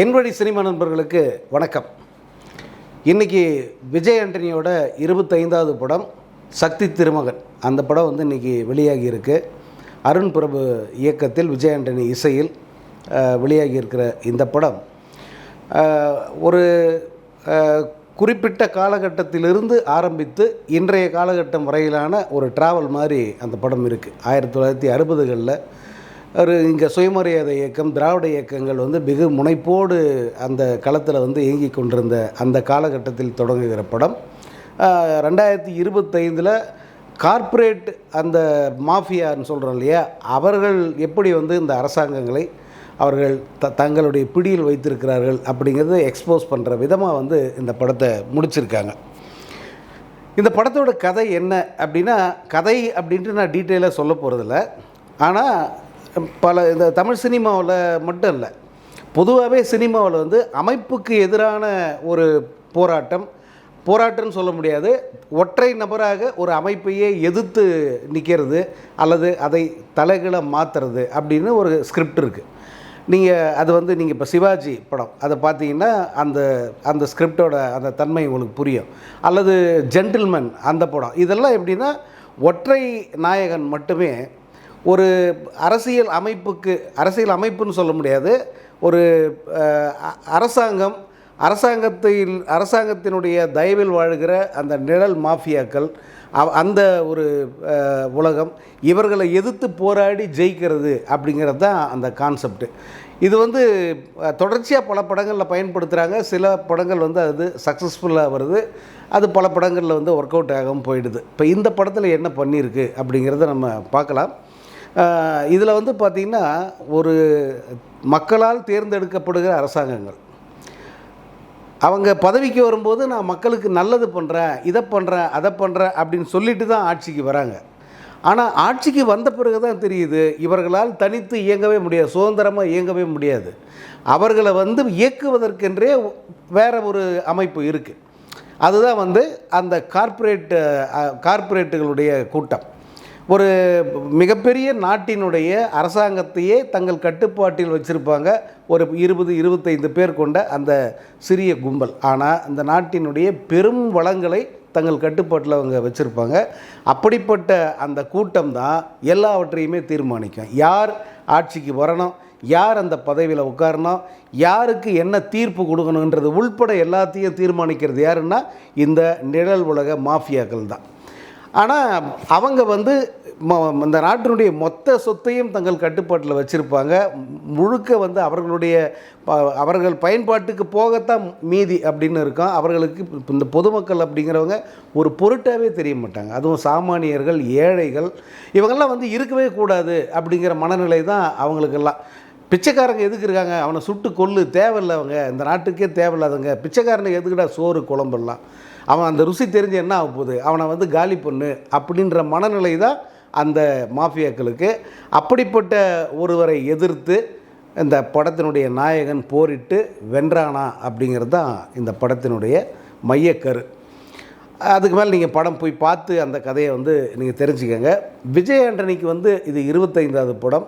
என் வழி சினிமா நண்பர்களுக்கு வணக்கம். இன்னைக்கு விஜய் ஆண்டனியோட இருபத்தைந்தாவது படம் சக்தி திருமகன். அந்த படம் வந்து இன்றைக்கி வெளியாகி இருக்கு. அருண் பிரபு இயக்கத்தில் விஜய் ஆண்டனி இசையில் வெளியாகி இருக்கிற இந்த படம். ஒரு குறிப்பிட்ட காலகட்டத்திலிருந்து ஆரம்பித்து இன்றைய காலகட்டம் வரையிலான ஒரு டிராவல் மாதிரி அந்த படம் இருக்குது ஆயிரத்தி தொள்ளாயிரத்தி அறுபதுகளில் ஒரு இங்கே சுயமரியாதை இயக்கம் திராவிட இயக்கங்கள் வந்து மிக முனைப்போடு அந்த களத்தில் வந்து இயங்கி கொண்டிருந்த அந்த காலகட்டத்தில் தொடங்குகிற படம். ரெண்டாயிரத்தி இருபத்தைந்தில் கார்ப்பரேட் அந்த மாஃபியான்னு சொல்கிறோம் இல்லையா அவர்கள் எப்படி வந்து இந்த அரசாங்கங்களை அவர்கள் த தங்களுடைய பிடியில் வைத்திருக்கிறார்கள் அப்படிங்கிறத எக்ஸ்போஸ் பண்ணுற விதமாக வந்து இந்த படத்தை முடிச்சிருக்காங்க. இந்த படத்தோட கதை என்ன அப்படின்னா கதை அப்படின்ட்டு நான் டீட்டெயிலாக சொல்ல போகிறதில்ல ஆனால் பல இந்த தமிழ் சினிமாவில் மட்டும் இல்லை பொதுவாகவே சினிமாவில் வந்து அமைப்புக்கு எதிரான ஒரு போராட்டம். போராட்டம்னு சொல்ல முடியாது. ஒற்றை நபராக ஒரு அமைப்பையே எதிர்த்து நிற்கிறது அல்லது அதை தலைகளை மாற்றுறது அப்படின்னு ஒரு ஸ்கிரிப்ட் இருக்குது நீங்கள் அது வந்து நீங்கள் இப்போ சிவாஜி படம் அதை பார்த்தீங்கன்னா அந்த அந்த ஸ்கிரிப்டோட அந்த தன்மை உங்களுக்கு புரியும். அல்லது ஜென்டில்மேன் அந்த படம் இதெல்லாம் எப்படின்னா ஒற்றை நாயகன் மட்டுமே ஒரு அரசியல் அமைப்புக்கு அரசியல் அமைப்புன்னு சொல்ல முடியாது. ஒரு அரசாங்கம் அரசாங்கத்தில் அரசாங்கத்தினுடைய தயவில் வாழ்கிற அந்த நிழல் மாஃபியாக்கள் அந்த ஒரு உலகம் இவர்களை எதிர்த்து போராடி ஜெயிக்கிறது அப்படிங்கிறது தான் அந்த கான்செப்ட். இது வந்து தொடர்ச்சியாக பல படங்களில் பயன்படுத்துகிறாங்க சில படங்கள் வந்து அது சக்ஸஸ்ஃபுல்லாக வருது. அது பல படங்களில் வந்து ஒர்க் அவுட் ஆகாமல் போயிடுது. இப்போ இந்த படத்தில் என்ன பண்ணியிருக்கு அப்படிங்கிறத நம்ம பார்க்கலாம். இதில் வந்து பார்த்திங்கன்னா ஒரு மக்களால் தேர்ந்தெடுக்கப்படுகிற அரசாங்கங்கள். அவங்க பதவிக்கு வரும்போது நான் மக்களுக்கு நல்லது பண்ணுறேன் இதை பண்ணுறேன் அதை பண்ணுறேன் அப்படின்னு சொல்லிட்டு தான் ஆட்சிக்கு வராங்க. ஆனால் ஆட்சிக்கு வந்த பிறகு தான் தெரியுது இவர்களால் தனித்து இயங்கவே முடியாது சுதந்திரமாக இயங்கவே முடியாது. அவர்களை வந்து இயக்குவதற்கென்றே வேறு ஒரு அமைப்பு இருக்குது அதுதான் வந்து அந்த கார்ப்பரேட் கார்ப்பரேட்டுகளுடைய கூட்டம். ஒரு மிகப்பெரிய நாட்டினுடைய அரசாங்கத்தையே தங்கள் கட்டுப்பாட்டில் வச்சுருப்பாங்க. ஒரு இருபது இருபத்தைந்து பேர் கொண்ட அந்த சிறிய கும்பல். ஆனால் இந்த நாட்டினுடைய பெரும் வளங்களை தங்கள் கட்டுப்பாட்டில் அவங்க வச்சுருப்பாங்க. அப்படிப்பட்ட அந்த கூட்டம் தான் எல்லாவற்றையுமே தீர்மானிக்கும். யார் ஆட்சிக்கு வரணும் யார் அந்த பதவியில் உட்காரணும் யாருக்கு என்ன தீர்ப்பு கொடுக்கணுன்றது உள்பட எல்லாத்தையும் தீர்மானிக்கிறது யாருன்னா இந்த நிழல் உலக மாஃபியாக்கள் தான். ஆனால் அவங்க வந்து ம- இந்த நாட்டினுடைய மொத்த சொத்தையும் தங்கள் கட்டுப்பாட்டில் வச்சுருப்பாங்க. முழுக்க வந்து அவர்களுடைய அவர்கள் பயன்பாட்டுக்கு போகத்தான் மீதி அப்படின்னு இருக்கும். அவர்களுக்கு இந்த பொதுமக்கள் அப்படிங்கிறவங்க ஒரு பொருட்டாகவே தெரிய மாட்டாங்க. அதுவும் சாமானியர்கள் ஏழைகள் இவங்கெல்லாம் வந்து இருக்கவே கூடாது அப்படிங்கிற மனநிலை தான் அவங்களுக்கெல்லாம். பிச்சைக்காரங்க எதுக்கு இருக்காங்க? அவனை சுட்டு கொல்லு. தேவையில்லை அவங்க. இந்த நாட்டுக்கே தேவையில்லாதவங்க. பிச்சைக்காரனுக்கு எதுக்குடா சோறு குழம்பெல்லாம்? அவன் அந்த ருசி தெரிஞ்சு என்ன ஆக போகுது? அவனை வந்து காலி பொண்ணு அப்படின்ற மனநிலை தான் அந்த மாஃபியாக்களுக்கு அப்படிப்பட்ட ஒருவரை எதிர்த்து இந்த படத்தினுடைய நாயகன் போரிட்டு வென்றானா அப்படிங்கிறது தான் இந்த படத்தினுடைய மையக்கரு அதுக்கு மேலே நீங்கள் படம் போய் பார்த்து அந்த கதையை வந்து நீங்கள் தெரிஞ்சுக்கங்க. விஜய் ஆண்டனிக்கு வந்து இது இருபத்தைந்தாவது படம்.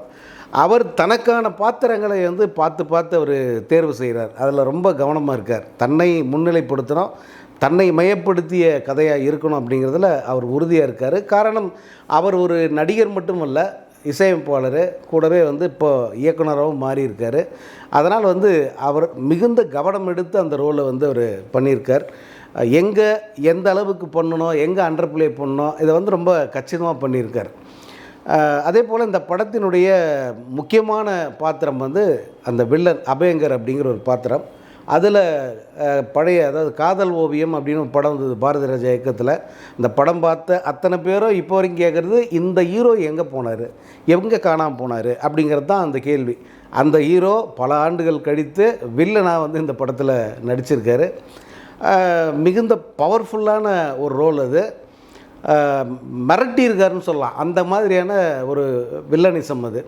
அவர் தனக்கான பாத்திரங்களை வந்து பார்த்து பார்த்து அவர் தேர்வு செய்கிறார் அதில் ரொம்ப கவனமாக இருக்கார். தன்னை முன்னிலைப்படுத்தணும். தன்னை மையப்படுத்திய கதையாக இருக்கணும் அப்படிங்கிறதுல அவர் உறுதியாக இருக்கார். காரணம் அவர் ஒரு நடிகர் மட்டுமல்ல இசையமைப்பாளர் கூடவே வந்து இப்போ இயக்குனராகவும் மாறியிருக்கார். அதனால் வந்து அவர் மிகுந்த கவனம் எடுத்து அந்த ரோலை வந்து அவர் பண்ணியிருக்கார். எங்கே எந்த அளவுக்கு பண்ணணும் எங்கே அண்டர் பிளே பண்ணணும் இதை வந்து ரொம்ப கச்சிதமாக பண்ணியிருக்கார். அதே போல் இந்த படத்தினுடைய முக்கியமான பாத்திரம் வந்து அந்த வில்லன் அபயங்கர் அப்படிங்கிற ஒரு பாத்திரம். அதில் பழைய அதாவது காதல் ஓவியம் அப்படின்னு ஒரு படம் வந்தது பாரதி ராஜா இயக்கத்தில். இந்த படம் பார்த்த அத்தனை பேரும் இப்போ வரைக்கும் கேட்குறது இந்த ஹீரோ எங்கே போனார்? எங்கே காணாமல் போனார்? அப்படிங்கிறது தான் அந்த கேள்வி. அந்த ஹீரோ பல ஆண்டுகள் கழித்து வில்லனாக வந்து இந்த படத்தில் நடிச்சிருக்காரு. மிகுந்த பவர்ஃபுல்லான ஒரு ரோல் அது. மிரட்டியிருக்காருன்னு சொல்லலாம். அந்த மாதிரியான ஒரு வில்லனிசம் அது.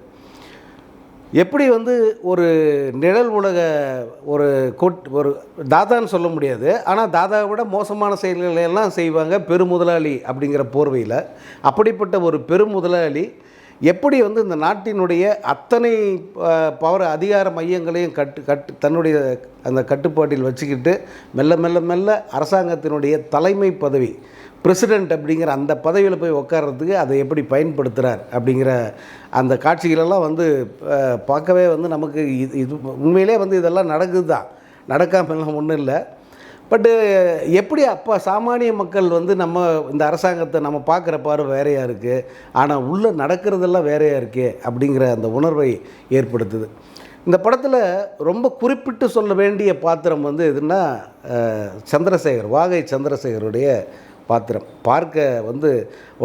எப்படி வந்து ஒரு நிழல் உலக ஒரு கொட் ஒரு தாதான்னு சொல்ல முடியாது. ஆனால் தாதாவை விட மோசமான செயல்களை எல்லாம் செய்வாங்க பெருமுதலாளி அப்படிங்கிற போர்வையில். அப்படிப்பட்ட ஒரு பெருமுதலாளி எப்படி வந்து இந்த நாட்டினுடைய அத்தனை பவர் அதிகார மையங்களையும் கட்டு கட்டு தன்னுடைய அந்த கட்டுப்பாட்டில் வச்சுக்கிட்டு மெல்ல மெல்ல மெல்ல அரசாங்கத்தினுடைய தலைமை பதவி பிரசிடெண்ட் அப்படிங்கிற அந்த பதவியில் போய் உட்கார்றதுக்கு அதை எப்படி பயன்படுத்துகிறார் அப்படிங்கிற அந்த காட்சிகளெல்லாம் வந்து பார்க்கவே வந்து நமக்கு இது இது உண்மையிலே வந்து இதெல்லாம் நடக்குது தான் நடக்காமலாம் ஒன்றும் இல்லை. பட்டு uh, எப்படி அப்போ சாமானிய மக்கள் வந்து நம்ம இந்த அரசாங்கத்தை நம்ம பார்க்குற பார்வை வேறையாக இருக்குது ஆனால் உள்ளே நடக்கிறதெல்லாம் வேறையாக இருக்கே அப்படிங்கிற அந்த உணர்வை ஏற்படுத்துது. இந்த படத்தில் ரொம்ப குறிப்பிட்டு சொல்ல வேண்டிய பாத்திரம் வந்து எதுன்னா சந்திரசேகர் வாகை சந்திரசேகருடைய பாத்திரம். பார்க்க வந்து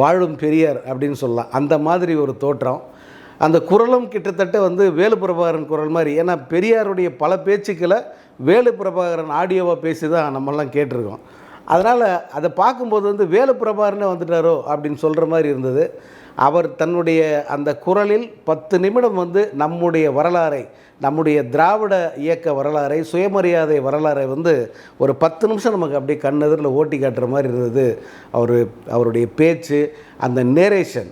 வாழும் பெரியார் அப்படின்னு சொல்லலாம். அந்த மாதிரி ஒரு தோற்றம். அந்த குரலும் கிட்டத்தட்ட வந்து வேலு பிரபாகரன் குரல் மாதிரி. ஏன்னா பெரியாருடைய பல பேச்சுக்களை வேலு பிரபாகரன் ஆடியோவாக பேசி தான் நம்மெல்லாம் கேட்டிருக்கோம். அதனால் அதை பார்க்கும்போது வந்து வேலு பிரபாகரனே வந்துட்டாரோ அப்படின்னு சொல்கிற மாதிரி இருந்தது. அவர் தன்னுடைய அந்த குரலில் பத்து நிமிடம் வந்து நம்முடைய வரலாறை நம்முடைய திராவிட இயக்க வரலாறை சுயமரியாதை வரலாறை வந்து ஒரு பத்து நிமிஷம் நமக்கு அப்படியே கண்ணெதிரில் ஓட்டி காட்டுற மாதிரி இருந்தது. அவர் அவருடைய பேச்சு அந்த நேரேஷன்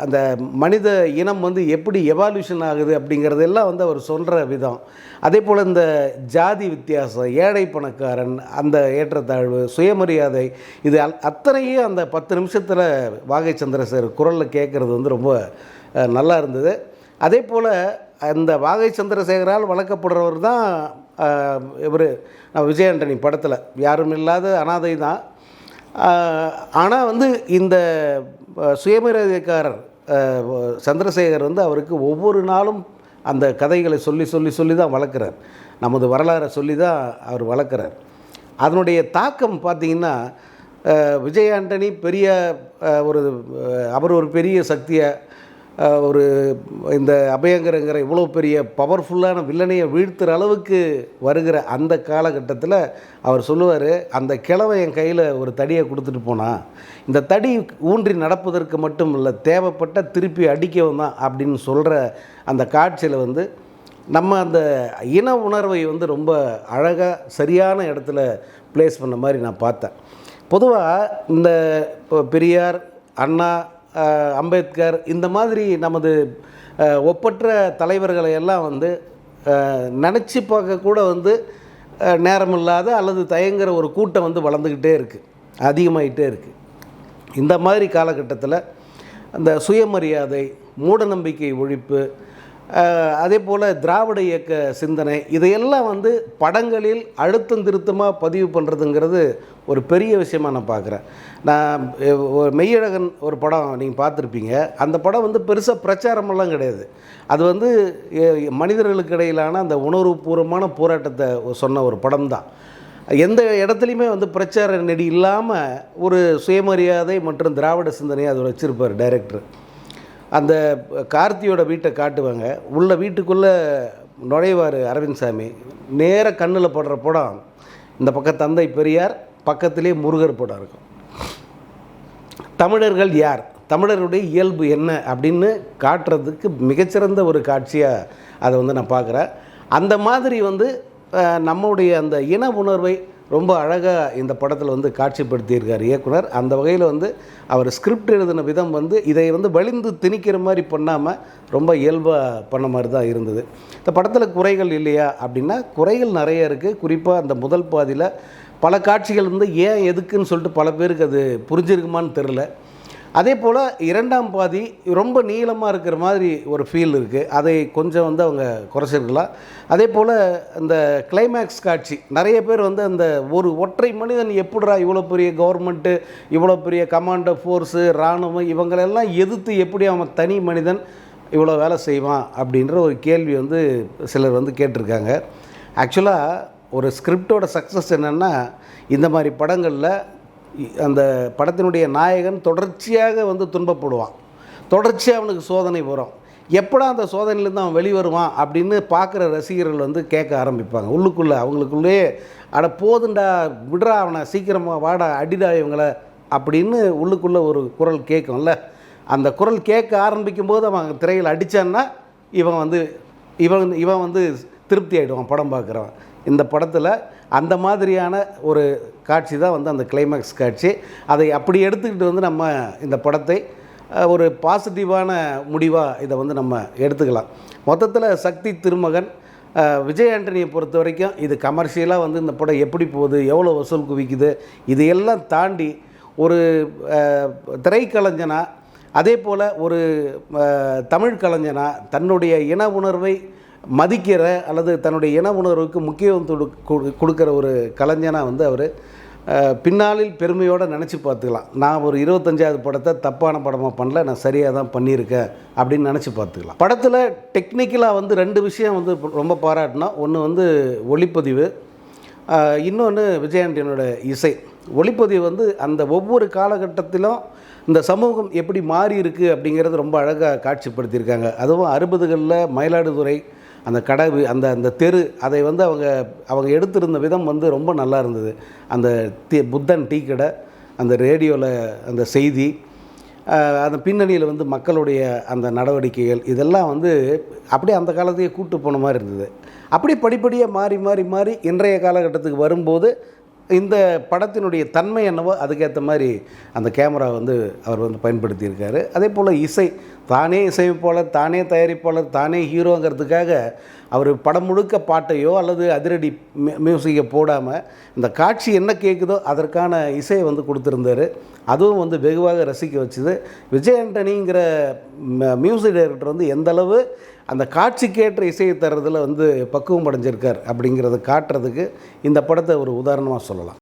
அந்த மனித இனம் வந்து எப்படி எவால்யூஷன் ஆகுது அப்படிங்கிறதெல்லாம் வந்து அவர் சொல்கிற விதம். அதே போல் இந்த ஜாதி வித்தியாசம் ஏழை பணக்காரன் அந்த ஏற்றத்தாழ்வு சுயமரியாதை இது அல்- அத்தனையும் அந்த பத்து நிமிஷத்தில் வாகை சந்திரசேகர் குரலில் கேட்குறது வந்து ரொம்ப நல்லா இருந்தது. அதே போல் அந்த வாகை சந்திரசேகரால் வளர்க்கப்படுறவர் தான் இவர் விஜய் ஆண்டனி படத்தில். யாரும் இல்லாத அனாதை தான். ஆனால் வந்து இந்த சுயமரியாதைக்காரர் சந்திரசேகர் வந்து அவருக்கு ஒவ்வொரு நாளும் அந்த கதைகளை சொல்லி சொல்லி சொல்லி தான் வளர்க்குறார். நமது வரலாறை சொல்லி தான் அவர் வளர்க்குறார். அதனுடைய தாக்கம் பார்த்திங்கன்னா விஜய் ஆண்டனி பெரிய ஒரு அவர் ஒரு பெரிய சக்தியை ஒரு இந்த அபயங்கரங்கிற இவ்வளோ பெரிய பவர்ஃபுல்லான வில்லனையை வீழ்த்துற அளவுக்கு வருகிற அந்த காலகட்டத்தில் அவர் சொல்லுவார் அந்த கிழவை என் கையில் ஒரு தடியை கொடுத்துட்டு போனான் இந்த தடி ஊன்றி நடப்பதற்கு மட்டும் இல்லை தேவைப்பட்ட திருப்பி அடிக்கவும் தான் அப்படின்னு சொல்கிற அந்த காட்சியில் வந்து நம்ம அந்த இன உணர்வை வந்து ரொம்ப அழகாக சரியான இடத்துல ப்ளேஸ் பண்ண மாதிரி நான் பார்த்தேன். பொதுவாக இந்த இப்போ பெரியார் அண்ணா அம்பேத்கர் இந்த மாதிரி நமது ஒப்பற்ற தலைவர்களை எல்லாம் வந்து நினச்சி பார்க்க கூட வந்து நேரமில்லாத அல்லது தயங்குற ஒரு கூட்டம் வந்து வளர்ந்துக்கிட்டே இருக்குது அதிகமாகிட்டே இருக்குது இந்த மாதிரி காலகட்டத்தில் அந்த சுயமரியாதை மூடநம்பிக்கை ஒழிப்பு அதே போல் திராவிட இயக்க சிந்தனை இதையெல்லாம் வந்து படங்களில் அழுத்தம் திருத்தமாக பதிவு பண்ணுறதுங்கிறது ஒரு பெரிய விஷயமா நான் பார்க்குறேன் நான் ஒரு மெய்யழகன் ஒரு படம் நீங்கள் பார்த்துருப்பீங்க அந்த படம் வந்து பெருசாக பிரச்சாரமெல்லாம் கிடையாது. அது வந்து மனிதர்களுக்கு இடையிலான அந்த உணர்வுபூர்வமான போராட்டத்தை சொன்ன ஒரு படம் தான் எந்த இடத்துலையுமே வந்து பிரச்சார நெடி இல்லாமல் ஒரு சுயமரியாதை மற்றும் திராவிட சிந்தனையை அதில் வச்சுருப்பார் டைரக்டர். அந்த கார்த்தியோட வீட்டை காட்டுவாங்க. உள்ள வீட்டுக்குள்ளே நுழைவார் அரவிந்த் சாமி. நேர கண்ணில் படுற படம். இந்த பக்கம் தந்தை பெரியார் பக்கத்திலே முருகர் படம் இருக்கும். தமிழர்கள் யார்? தமிழருடைய இயல்பு என்ன அப்படின்னு காட்டுறதுக்கு மிகச்சிறந்த ஒரு காட்சியாக அதை வந்து நான் பார்க்குறேன். அந்த மாதிரி வந்து நம்முடைய அந்த இன உணர்வை ரொம்ப அழகாக இந்த படத்தில் வந்து காட்சிப்படுத்தியிருக்கார் இயக்குனர். அந்த வகையில் வந்து அவர் ஸ்கிரிப்ட் எழுதின விதம் வந்து இதை வந்து வலிந்து திணிக்கிற மாதிரி பண்ணாமல் ரொம்ப இயல்பாக பண்ண மாதிரி தான் இருந்தது. இந்த படத்தில் குறைகள் இல்லையா அப்படின்னா குறைகள் நிறைய இருக்குது குறிப்பாக அந்த முதல் பாதியில் பல காட்சிகள் வந்து ஏன் எதுக்குன்னு சொல்லிட்டு பல பேருக்கு அது புரிஞ்சிருக்குமான்னு தெரில அதே போல் இரண்டாம் பாதி ரொம்ப நீளமாக இருக்கிற மாதிரி ஒரு ஃபீல் இருக்குது அதை கொஞ்சம் வந்து அவங்க குறைச்சிருக்கலாம். அதே போல் இந்த கிளைமேக்ஸ் காட்சி. நிறைய பேர் வந்து அந்த ஒரு ஒற்றை மனிதன் எப்படிடா இவ்வளோ பெரிய கவர்மெண்ட்டு இவ்வளோ பெரிய கமாண்டோ ஃபோர்ஸு இராணுவம் இவங்களெல்லாம் எதிர்த்து எப்படி அவன் தனி மனிதன் இவ்வளோ வேலை செய்வான் அப்படின்ற ஒரு கேள்வி வந்து சிலர் வந்து கேட்டிருக்காங்க. ஆக்சுவலாக ஒரு ஸ்கிரிப்டோட சக்ஸஸ் என்னென்னா இந்த மாதிரி படங்களில் அந்த படத்தினுடைய நாயகன் தொடர்ச்சியாக வந்து துன்பப்படுவான். தொடர்ச்சியாக அவனுக்கு சோதனை வரும். எப்படா அந்த சோதனையிலேருந்து அவன் வெளிவருவான் அப்படின்னு பார்க்குற ரசிகர்கள் வந்து கேட்க ஆரம்பிப்பாங்க. உள்ளுக்குள்ளே அவங்களுக்குள்ளேயே அட போதுண்டா விடுறா அவனை சீக்கிரமாக வாடா அடிடா இவங்கள அப்படின்னு உள்ளுக்குள்ளே ஒரு குரல் கேட்கும்ல. அந்த குரல் கேட்க ஆரம்பிக்கும் போது அவன் திரையில் அடித்தான்னா இவன் வந்து இவன் இவன் வந்து திருப்தி ஆகிடுவான் படம் பார்க்குறவன். இந்த படத்தில் அந்த மாதிரியான ஒரு காட்சி தான் வந்து அந்த கிளைமேக்ஸ் காட்சி. அதை அப்படி எடுத்துக்கிட்டு வந்து நம்ம இந்த படத்தை ஒரு பாசிட்டிவான முடிவாக இதை வந்து நம்ம எடுத்துக்கலாம். மொத்தத்தில் சக்தி திருமகன் விஜய் ஆண்டனியை பொறுத்த வரைக்கும் இது கமர்ஷியலாக வந்து இந்த படம் எப்படி போகுது எவ்வளோ வசூல் குவிக்குது இதையெல்லாம் தாண்டி ஒரு திரைக்கலைஞனா அதே போல் ஒரு தமிழ் கலைஞனா தன்னுடைய இன உணர்வை மதிக்கிற அல்லது தன்னுடைய இன உணர்வுக்கு முக்கியத்துவம் கொடு- கொடு- கொடுக்குற ஒரு கலைஞனாக வந்து அவர் பின்னாளில் பெருமையோடு நினச்சி பார்த்துக்கலாம். நான் ஒரு இருபத்தஞ்சாவது படத்தை தப்பான படமாக பண்ணல நான் சரியாக தான் பண்ணியிருக்கேன் அப்படின்னு நினச்சி பார்த்துக்கலாம். படத்தில் டெக்னிக்கலாக வந்து ரெண்டு விஷயம் வந்து ரொம்ப பாராட்டினா ஒன்று வந்து ஒளிப்பதிவு இன்னொன்று விஜயாண்டியனோட இசை. ஒளிப்பதிவு வந்து அந்த ஒவ்வொரு காலகட்டத்திலும் இந்த சமூகம் எப்படி மாறி இருக்குது அப்படிங்கிறது ரொம்ப அழகாக காட்சிப்படுத்தியிருக்காங்க. அதுவும் அறுபதுகளில் மயிலாடுதுறை அந்த கடை அந்த அந்த தெரு அதை வந்து அவங்க அவங்க எடுத்திருந்த விதம் வந்து ரொம்ப நல்லா இருந்தது. அந்த தி புத்தன் டீ கடை அந்த ரேடியோவில் அந்த செய்தி அந்த பின்னணியில் வந்து மக்களுடைய அந்த நடவடிக்கைகள் இதெல்லாம் வந்து அப்படியே அந்த காலத்தையே கூட்டு போன மாதிரி இருந்தது. அப்படியே படிப்படியாக மாறி மாறி மாறி இன்றைய காலகட்டத்துக்கு வரும்போது இந்த படத்தினுடைய தன்மை என்னவோ அதுக்கேற்ற மாதிரி அந்த கேமரா வந்து அவர் வந்து பயன்படுத்தியிருக்காரு. அதே போல் இசை தானே இசையமைப்பாளர் தானே தயாரிப்பாளர் தானே ஹீரோங்கிறதுக்காக அவர் படம் முழுக்க பாட்டையோ அல்லது அதிரடி மியூசிக்கை போடாமல் இந்த காட்சி என்ன கேட்குதோ அதற்கான இசையை வந்து கொடுத்துருந்தாரு. அதுவும் வந்து வெகுவாக ரசிக்க வச்சுது. விஜய் ஆண்டனிங்கிற ம- மியூசிக் டைரக்டர் வந்து எந்தளவு அந்த காட்சிக்கேற்ற இசையை தர்றதில் வந்து பக்குவம் அடைஞ்சிருக்கார் அப்படிங்கிறத காட்டுறதுக்கு இந்த படத்தை ஒரு உதாரணமாக சொல்லலாம்.